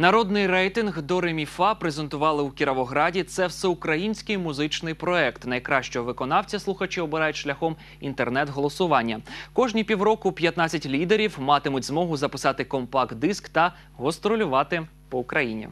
Народний рейтинг до реміфа презентували у Кіровограді. Це всеукраїнський музичний проект. Найкращого виконавця слухачі обирають шляхом інтернет-голосування. Кожні півроку 15 лідерів матимуть змогу записати компакт-диск та гастролювати по Україні.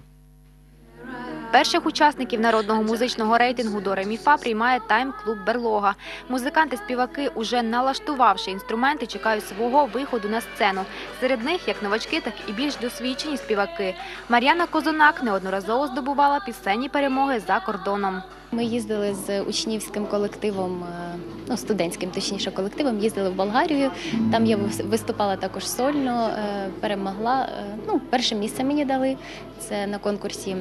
Перших учасників народного музичного рейтингу до реміфа приймає тайм-клуб Берлога. Музиканти-співаки, уже налаштувавши інструменти, чекають свого виходу на сцену. Серед них як новачки, так і більш досвідчені співаки. Мар'яна Козунак неодноразово здобувала пісенні перемоги за кордоном. Ми їздили з учнівським колективом, е, ну студентським, точніше колективом, їздили в Болгарію. Там я виступала також сольно, е, перемогла. е, Ну, перше місце мені дали. Це на конкурсі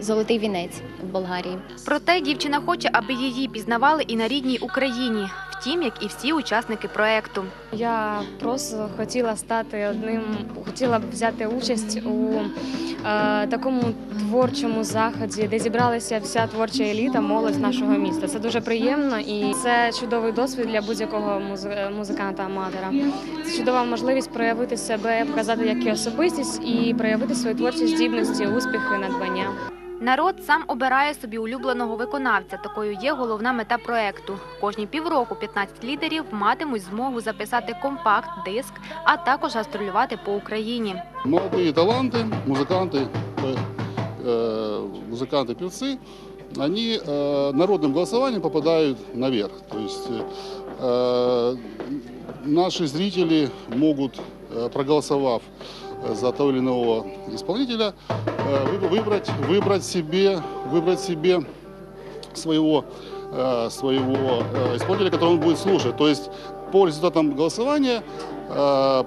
Золотий вінець в Болгарії. Проте дівчина хоче, аби її пізнавали і на рідній Україні. Втім, як і всі учасники проекту. Я просто хотіла стати одним, хотіла б взяти участь у е, такому творчому заході, де зібралася вся творча еліта, молодь нашого міста. Це дуже приємно і це чудовий досвід для будь-якого музи- музиканта-аматора. Це чудова можливість проявити себе, показати як і особистість і проявити свої творчі здібності, успіхи, надбання. Народ сам обирає собі улюбленого виконавця. Такою є головна мета проекту. Кожні півроку 15 лідерів матимуть змогу записати компакт-диск, а також гастролювати по Україні. Молодые таланты, музыканты, э, э, музыканты-певцы, они э, народным голосованием попадают наверх. То есть э, наши зрители за того или иного исполнителя, э, вы- выбрать, выбрать, себе, выбрать себе своего, э, своего э, исполнителя, которого он будет слушать. То есть по результатам голосования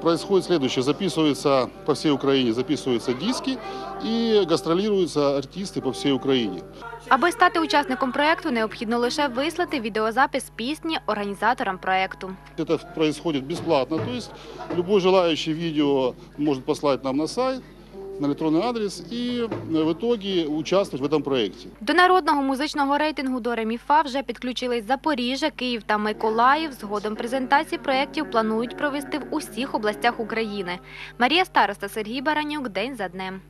происходит следующее. Записываются по всей Украине, записываются диски и гастролируются артисты по всей Украине. Аби стати учасником проекту, необхідно лише вислати відеозапис пісні організаторам проекту. Это происходит бесплатно. То есть любой желающий видео может послать нам на сайт, на электронный адрес и э, в итоге участвовать в этом проекте. До народного музичного рейтингу до реміфа вже підключились Запоріжжя, Київ та Миколаїв. Згодом презентації проєктів планують провести в усіх областях України. Марія Староста, Сергій Баранюк. День за днем.